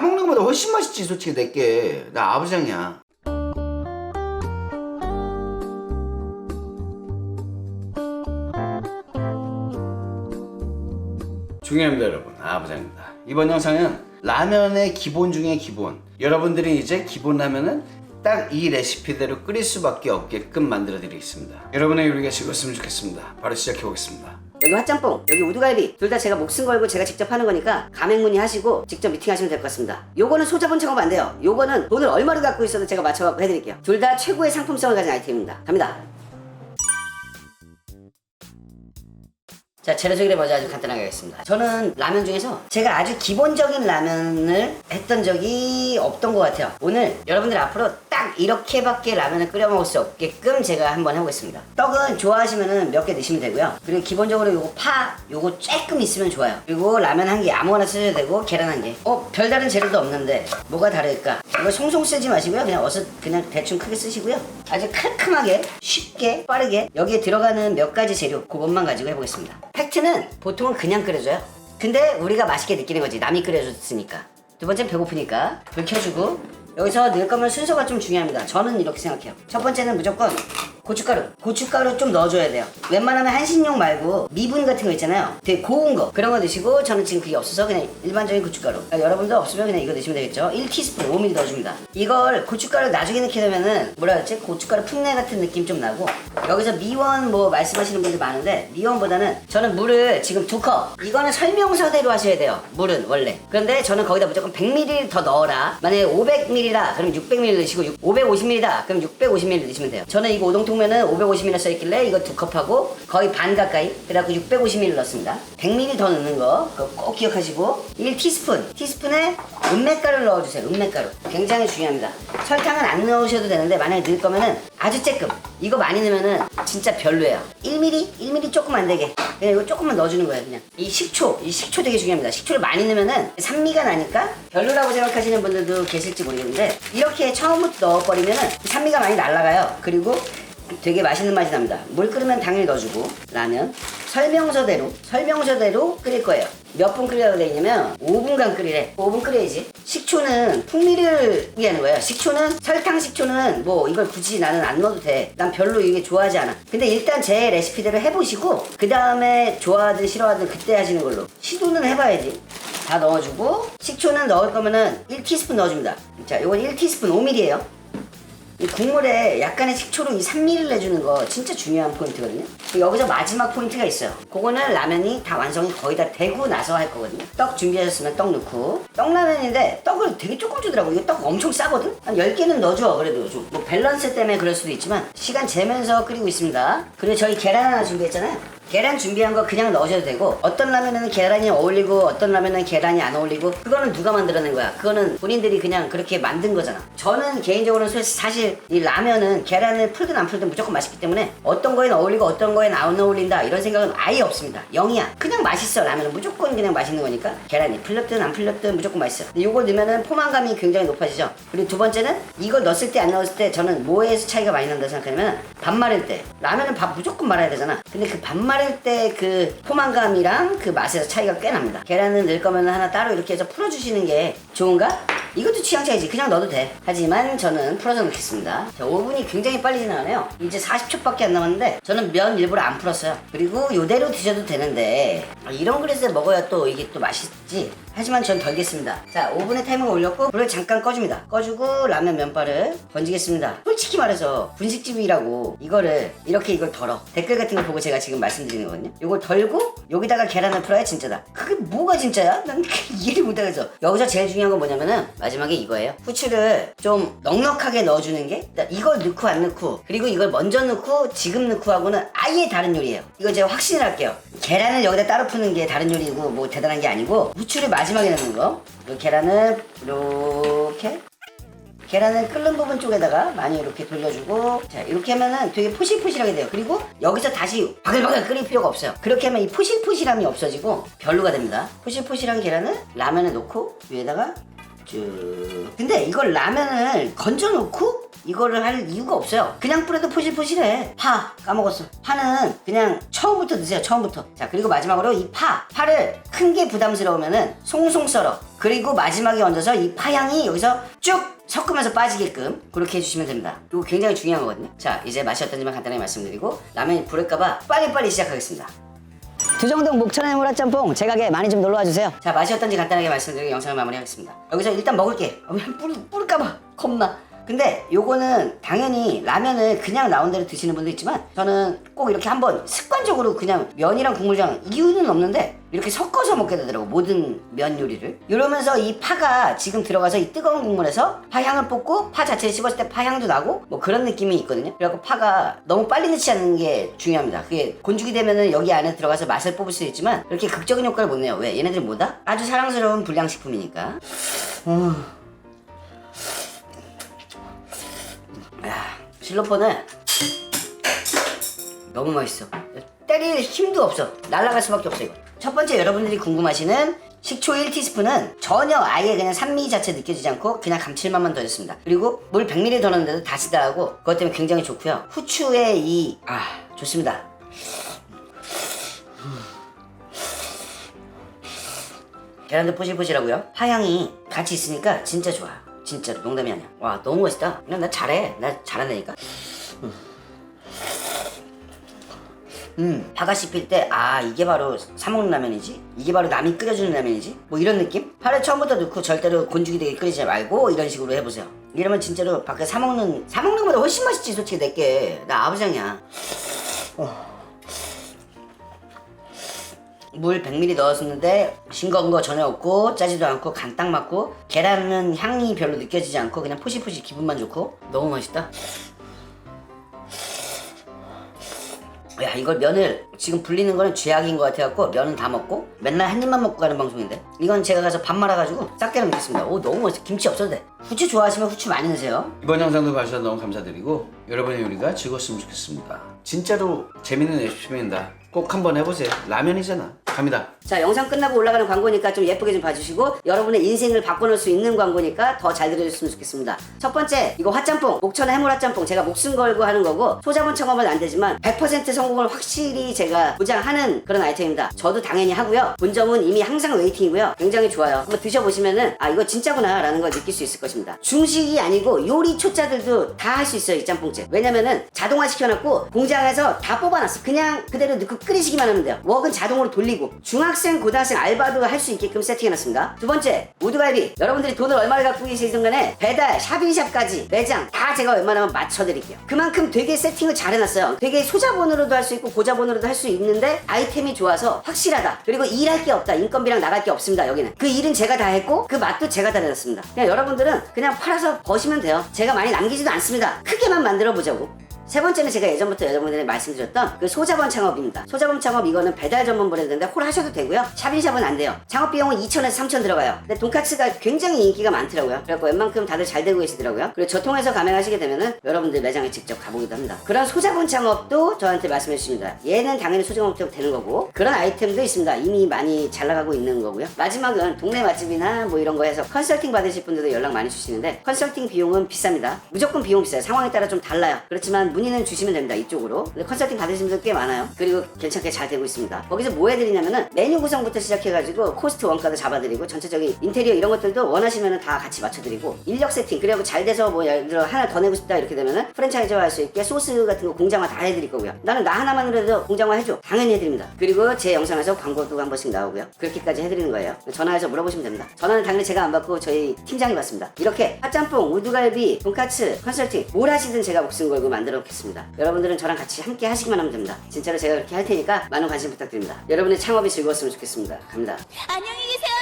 다 먹는 것보다 훨씬 맛있지 솔직히 내게. 나 아부장이야. 중요합니다 여러분. 아부장입니다. 이번 영상은 라면의 기본 중에 기본. 여러분들이 이제 기본 라면은 딱 이 레시피대로 끓일 수밖에 없게끔 만들어 드리겠습니다. 여러분의 요리가 즐거웠으면 좋겠습니다. 바로 시작해 보겠습니다 여기 핫짬뽕, 여기 우두갈비 둘 다 제가 목숨 걸고 제가 직접 하는 거니까 가맹문의 하시고 직접 미팅하시면 될 것 같습니다. 요거는 소자본 창업 안 돼요. 요거는 돈을 얼마를 갖고 있어도 제가 맞춰갖고 해드릴게요. 둘 다 최고의 상품성을 가진 아이템입니다. 갑니다. 자 재료 소개를 먼저 아주 간단하게 하겠습니다 저는 라면 중에서 제가 아주 기본적인 라면을 했던 적이 없던 것 같아요 오늘 여러분들 앞으로 딱 이렇게밖에 라면을 끓여 먹을 수 없게끔 제가 한번 해보겠습니다. 떡은 좋아하시면 몇 개 넣으시면 되고요. 그리고 기본적으로 요거 파 요거 조금 있으면 좋아요. 그리고 라면 한 개 아무거나 쓰셔도 되고 계란 한 개 어 별다른 재료도 없는데 뭐가 다를까? 이거 송송 쓰지 마시고요. 그냥 어서 그냥 대충 크게 쓰시고요. 아주 깔끔하게 쉽게 빠르게 여기에 들어가는 몇 가지 재료 그것만 가지고 해보겠습니다. 팩트는 보통은 그냥 끓여줘요. 근데 우리가 맛있게 느끼는 거지. 남이 끓여줬으니까. 두 번째는 배고프니까 불 켜주고 여기서 넣을 거면 순서가 좀 중요합니다. 저는 이렇게 생각해요. 첫 번째는 무조건 고춧가루. 고춧가루 좀 넣어줘야 돼요. 웬만하면 한신용 말고 미분 같은 거 있잖아요. 되게 고운 거. 그런 거 넣으시고 저는 지금 그게 없어서 그냥 일반적인 고춧가루. 아, 여러분도 없으면 그냥 이거 넣으시면 되겠죠. 1티스푼 5mm 넣어줍니다. 이걸 고춧가루 나중에 넣게 되면은 뭐라 그랬지? 고춧가루 풋내 같은 느낌 좀 나고. 여기서 미원 뭐 말씀하시는 분들 많은데 미원보다는 저는 물을 지금 두 컵. 이거는 설명서대로 하셔야 돼요. 물은 원래. 그런데 저는 거기다 무조건 100ml 더 넣어라. 만약에 500ml다 그럼 600ml 넣으시고 550ml다 그럼 650ml 넣으시면 돼요. 저는 이거 오동통 면은 550ml 써있길래 이거 두 컵하고 거의 반 가까이. 그래갖고 650ml 넣습니다. 100ml 더 넣는 거. 꼭 기억하시고. 1티스푼. 티스푼에 은맥가루를 넣어주세요 은맥가루. 굉장히 중요합니다. 설탕은 안 넣으셔도 되는데 만약에 넣을 거면은 아주 쬐끔. 이거 많이 넣으면은 진짜 별로예요. 1mm? 1mm 조금 안 되게. 그냥 이거 조금만 넣어주는 거예요 그냥. 이 식초. 이 식초 되게 중요합니다. 식초를 많이 넣으면은 산미가 나니까 별로라고 생각하시는 분들도 계실지 모르겠는데 이렇게 처음부터 넣어버리면은 산미가 많이 날라가요. 그리고 되게 맛있는 맛이 납니다. 물 끓으면 당연히 넣어주고 라면. 설명서대로 설명서대로 끓일 거예요. 몇분돼 있냐면 5분간 끓이래. 5분 끓여야지. 식초는 풍미를 위하는 거예요. 식초는 설탕 식초는 뭐 이걸 굳이 나는 안 넣어도 돼 난 별로 이게 좋아하지 않아. 근데 일단 제 레시피대로 해보시고 그 다음에 좋아하든 싫어하든 그때 하시는 걸로. 시도는 해봐야지. 다 넣어주고 식초는 넣을 거면은 1티스푼 넣어줍니다. 자 이건 1티스푼 5mm예요 이 국물에 약간의 식초로 이 산미를 내주는 거 진짜 중요한 포인트거든요. 여기서 마지막 포인트가 있어요. 그거는 라면이 다 완성이 거의 다 되고 나서 할 거거든요. 떡 준비하셨으면 떡 넣고 떡라면인데 떡을 되게 조금 주더라고. 이게 떡 엄청 싸거든. 한 10개는 넣어줘. 그래도 좀 뭐 밸런스 때문에 그럴 수도 있지만 시간 재면서 끓이고 있습니다. 그리고 저희 계란 하나 준비했잖아요. 계란 준비한 거 그냥 넣으셔도 되고 어떤 라면에는 계란이 어울리고 어떤 라면은 계란이 안 어울리고 그거는 누가 만들어낸 거야? 그거는 본인들이 그냥 그렇게 만든 거잖아. 저는 개인적으로는 소- 사실 이 라면은 계란을 풀든 안 풀든 무조건 맛있기 때문에 어떤 거엔 어울리고 어떤 거엔 안 어울린다 이런 생각은 아예 없습니다. 0이야. 그냥 맛있어. 라면은 무조건 그냥 맛있는 거니까. 계란이 풀렸든 안 풀렸든 무조건 맛있어. 근데 이걸 넣으면은 포만감이 굉장히 높아지죠. 그리고 두 번째는 이걸 넣었을 때 안 넣었을 때 저는 뭐에서 차이가 많이 난다 생각하냐면 밥 마를 때. 라면은 밥 무조건 말아야 되잖아. 근데 그 밥 마를 때 그 포만감이랑 그 맛에서 차이가 꽤 납니다. 계란을 넣을 거면 하나 따로 이렇게 해서 풀어주시는 게 좋은가? 이것도 취향 차이지. 그냥 넣어도 돼. 하지만 저는 풀어서 넣겠습니다. 자 5분이 굉장히 빨리 지나가네요. 이제 40초밖에 안 남았는데 저는 면 일부러 안 풀었어요. 그리고 이대로 드셔도 되는데 아, 이런 그릇에 먹어야 또 이게 또 맛있지 하지만 전 덜겠습니다. 자 5분의 타이머가 올렸고 불을 잠깐 꺼줍니다. 꺼주고 라면 면발을 건지겠습니다. 솔직히 말해서 분식집이라고 이거를 이렇게 이걸 덜어. 댓글 같은 거 보고 제가 지금 말씀드리는 거거든요. 이걸 덜고 여기다가 계란을 풀어야 진짜다. 그게 뭐가 진짜야? 난 이해를 못하겠어. 여기서 제일 중요한 건 뭐냐면은 마지막에 이거예요. 후추를 좀 넉넉하게 넣어주는 게 일단 이걸 넣고 안 넣고 그리고 이걸 먼저 넣고 지금 넣고 하고는 아예 다른 요리예요. 이거 제가 확신을 할게요. 계란을 여기다 따로 푸는 게 다른 요리고 뭐 대단한 게 아니고 후추를 마지막에 넣는 거. 이 계란을 이렇게 계란을 끓는 부분 쪽에다가 많이 이렇게 돌려주고 자 이렇게 하면은 되게 포실포실하게 돼요. 그리고 여기서 다시 바글바글 끓일 필요가 없어요. 그렇게 하면 이 포실포실함이 없어지고 별로가 됩니다. 포실포실한 계란을 라면에 넣고 위에다가 쭉. 근데 이걸 라면을 건져 놓고 이거를 할 이유가 없어요. 그냥 뿌려도 포실포실해. 파 까먹었어. 파는 그냥 처음부터 드세요. 처음부터. 자 그리고 마지막으로 이 파. 파를 큰 게 부담스러우면은 송송 썰어. 그리고 마지막에 얹어서 이 파향이 여기서 쭉 섞으면서 빠지게끔 그렇게 해주시면 됩니다. 이거 굉장히 중요한 거거든요. 자 이제 맛이 어떤지만 간단하게 말씀드리고 라면이 부를까봐 빨리빨리 시작하겠습니다. 두정동 목천의 무라짬뽕 제 가게 많이 좀 놀러와 주세요. 자 맛이 어떤지 간단하게 말씀드리고 영상을 마무리하겠습니다. 여기서 일단 먹을게. 어, 뿌리, 뿌릴까봐 겁나. 근데 요거는 당연히 라면을 그냥 나온 대로 드시는 분도 있지만 저는 꼭 이렇게 한번 습관적으로 그냥 면이랑 국물이랑 이유는 없는데 이렇게 섞어서 먹게 되더라고 모든 면 요리를. 이러면서 이 파가 지금 들어가서 이 뜨거운 국물에서 파 향을 뽑고 파 자체를 씹었을 때 파 향도 나고 뭐 그런 느낌이 있거든요. 그래갖고 파가 너무 빨리 넣지 않는 게 중요합니다. 그게 곤죽이 되면은 여기 안에 들어가서 맛을 뽑을 수 있지만 이렇게 극적인 효과를 못 내요. 왜? 얘네들이 뭐다? 아주 사랑스러운 불량식품이니까 야, 실로폰은 너무 맛있어. 때릴 힘도 없어. 날아갈 수밖에 없어 이거. 첫 번째 여러분들이 궁금하시는 식초 1티스푼은 전혀 아예 그냥 산미 자체 느껴지지 않고 그냥 감칠맛만 더했습니다. 그리고 물 100ml 더 넣는데도 다시다 하고 그것 때문에 굉장히 좋고요. 후추의 이 아 좋습니다. 계란도 포실포실하고요. 하향이 같이 있으니까 진짜 좋아. 진짜로 농담이 아니야. 와 너무 멋있다. 그냥 나 잘해. 나 잘한다니까. 음, 파가 씹힐 때, 아, 이게 바로 사먹는 라면이지? 이게 바로 남이 끓여주는 라면이지? 뭐 이런 느낌? 파를 처음부터 넣고 절대로 곤죽이 되게 끓이지 말고 이런 식으로 해보세요. 이러면 진짜로 밖에 사먹는, 사먹는 것보다 훨씬 맛있지, 솔직히 내게. 나 아부장이야. 물 100ml 넣었는데 싱거운 거 전혀 없고 짜지도 않고 간 딱 맞고 계란은 향이 별로 느껴지지 않고 그냥 포시포시 기분만 좋고 너무 맛있다. 야 이걸 면을 지금 불리는 거는 죄악인 것 같아갖고 면은 다 먹고 맨날 한 입만 먹고 가는 방송인데 이건 제가 가서 밥 말아가지고 싹 때려 먹겠습니다 오 너무 맛있어 김치 없어도 돼 후추 좋아하시면 후추 많이 넣으세요 이번 영상도 봐주셔서 너무 감사드리고 여러분의 요리가 즐거웠으면 좋겠습니다. 진짜로 재밌는 레시피입니다. 꼭 한번 해보세요. 라면이잖아. 갑니다. 자 영상 끝나고 올라가는 광고니까 좀 예쁘게 좀 봐주시고 여러분의 인생을 바꿔놓을 수 있는 광고니까 더 잘 들어줬으면 좋겠습니다. 첫 번째 이거 핫짬뽕 목천의 해물 핫짬뽕 제가 목숨 걸고 하는 거고 소자본 청업은 안 되지만 100% 성공을 확실히 제가 보장하는 그런 아이템입니다. 저도 당연히 하고요. 본점은 이미 항상 웨이팅이고요. 굉장히 좋아요. 한번 드셔보시면은 아 이거 진짜구나 라는 걸 느낄 수 있을 것입니다. 중식이 아니고 요리 초짜들도 다 할 수 있어요 이 짬뽕집. 왜냐면은 자동화 시켜놨고 공장에서 다 뽑아놨어. 그냥 그대로 넣고 끓이시기만 하면 돼요. 웍은 자동으로 돌리고 중학 생 고등학생 알바도 할 수 있게끔 세팅해놨습니다. 두 번째 우드갈비 여러분들이 돈을 얼마를 갖고 계시든 간에 배달 샵인샵까지 매장 다 제가 웬만하면 맞춰드릴게요. 그만큼 되게 세팅을 잘 해놨어요. 되게 소자본으로도 할 수 있고 고자본으로도 할 수 있는데 아이템이 좋아서 확실하다. 그리고 일할 게 없다. 인건비랑 나갈 게 없습니다 여기는. 그 일은 제가 다 했고 그 맛도 제가 다 내놨습니다. 그냥 여러분들은 그냥 팔아서 버시면 돼요. 제가 많이 남기지도 않습니다. 크게만 만들어 보자고 세 번째는 제가 예전부터 여러분들이 말씀드렸던 그 소자본 창업입니다. 소자본 창업 이거는 배달 전문 브랜드인데 홀 하셔도 되고요. 샵인샵은 안 돼요. 창업 비용은 2천에서 3천 들어가요. 근데 돈까스가 굉장히 인기가 많더라고요. 그래갖고 웬만큼 다들 잘 되고 계시더라고요. 그리고 저 통해서 가맹하시게 되면은 여러분들 매장에 직접 가보기도 합니다. 그런 소자본 창업도 저한테 말씀해 주십니다. 얘는 당연히 소자본부터 되는 거고 그런 아이템도 있습니다. 이미 많이 잘 나가고 있는 거고요. 마지막은 동네 맛집이나 뭐 이런 거 해서 컨설팅 받으실 분들도 연락 많이 주시는데 컨설팅 비용은 비쌉니다. 무조건 비용 비싸요. 상황에 따라 좀 달라요. 그렇지만 문의는 주시면 됩니다. 이쪽으로. 근데 컨설팅 받으신 분들 꽤 많아요. 그리고 괜찮게 잘 되고 있습니다. 거기서 뭐 해드리냐면은 메뉴 구성부터 시작해가지고 코스트 원가도 잡아드리고 전체적인 인테리어 이런 것들도 원하시면은 다 같이 맞춰드리고 인력 세팅 그리고 잘 돼서 뭐 예를 들어 하나 더 내고 싶다 이렇게 되면은 프랜차이즈화 할 수 있게 소스 같은 거 공장화 다 해드릴 거고요. 나는 나 하나만으로 해도 공장화 해줘. 당연히 해드립니다. 그리고 제 영상에서 광고도 한 번씩 나오고요. 그렇게까지 해드리는 거예요. 전화해서 물어보시면 됩니다. 전화는 당연히 제가 안 받고 저희 팀장이 받습니다. 이렇게 핫짬뽕, 우두갈비, 돈까츠, 컨설팅 뭘 하시든 제가 목숨 걸고 만들어 놓겠습니다. 여러분들은 저랑 같이 함께 하시기만 하면 됩니다. 진짜로 제가 그렇게 할 테니까 많은 관심 부탁드립니다. 여러분의 창업이 즐거웠으면 좋겠습니다. 갑니다. 안녕히 계세요.